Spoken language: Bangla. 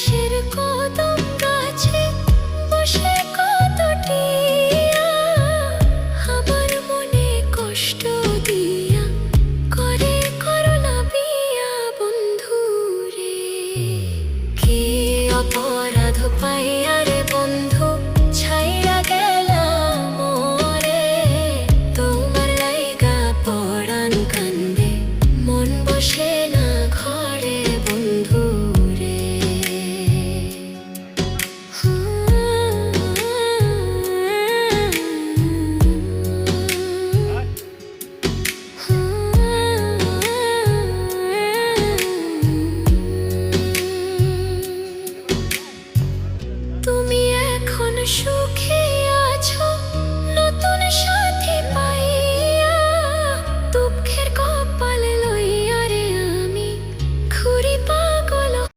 পাশের কদম গাছে বসে কতটিয়া আমার মনে কষ্ট দিয়া করে করলা বিয়া বন্ধু রে কি অপরাধ পাইয়া রে তুমি এখন সু